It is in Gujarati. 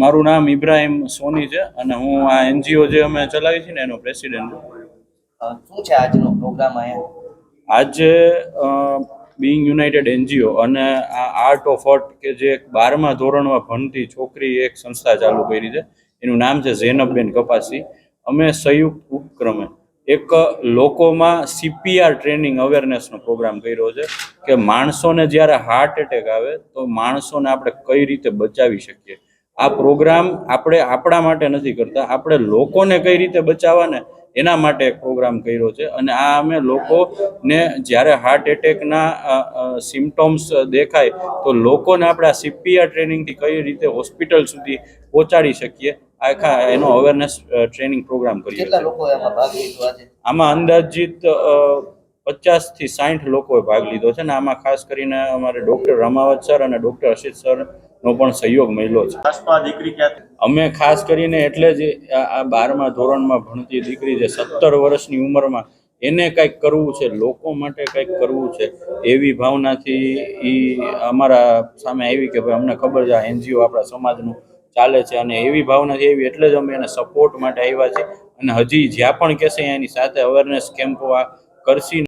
મારું નામ ઇબ્રાહિમ સોની છે અને હું આ એનજીઓ જે અમે ચલાવી છે ને એનો પ્રેસિડેન્ટ છું. શું છે આજનો પ્રોગ્રામ અહીંયા? આજે બિંગ યુનાઇટેડ એનજીઓ અને આ આર્ટ ઓફ અર્ટ કે જે એક બારમા ધોરણમાં ભણતી છોકરી એક સંસ્થા ચાલુ કરી છે. એનું નામ છે ઝેનબેન કપાસી. અમે સંયુક્ત ઉપક્રમે એક લોકોમાં સીપીઆર ટ્રેનિંગ અવેરનેસનો પ્રોગ્રામ કર્યો છે કે માણસોને જ્યારે હાર્ટ એટેક આવે તો માણસોને આપણે કઈ રીતે બચાવી શકીએ? આ પ્રોગ્રામ આપણે આપણા માટે નથી કરતા. આપણે લોકોને કઈ રીતે બચાવવા ને એના માટે પ્રોગ્રામ કર્યો છે. અને આ અમે લોકોને જ્યારે હાર્ટ એટેકના સિમ્ટોમ્સ દેખાય તો લોકોને આપણે આ સીપીઆર ટ્રેનિંગથી કઈ રીતે હોસ્પિટલ સુધી પહોંચાડી શકીએ આખા એનો અવેરનેસ ટ્રેનિંગ પ્રોગ્રામ કરીએ આમાં અંદાજિત પચાસથી સાઠ લોકોએ ભાગ લીધો છે. ને આમાં ખાસ કરીને અમારે ડોક્ટર રમાવત સર અને ડોક્ટર અશિત સર નો પણ સહયોગ મળ્યો છે. દીકરી અમે ખાસ કરીને એટલે જ આ આ બારમા ધોરણમાં ભણતી દીકરી જે સત્તર વર્ષની ઉંમરમાં એને કંઈક કરવું છે લોકો માટે કંઈક કરવું છે એવી ભાવનાથી એ અમારા સામે આવી કે ભાઈ અમને ખબર છે આ એનજીઓ આપણા સમાજનું ચાલે છે અને એવી ભાવનાથી એવી એટલે જ અમે એને સપોર્ટ માટે આવ્યા છીએ. અને હજી જ્યાં પણ કહેશે એની સાથે અવેરનેસ કેમ્પો આ કરશી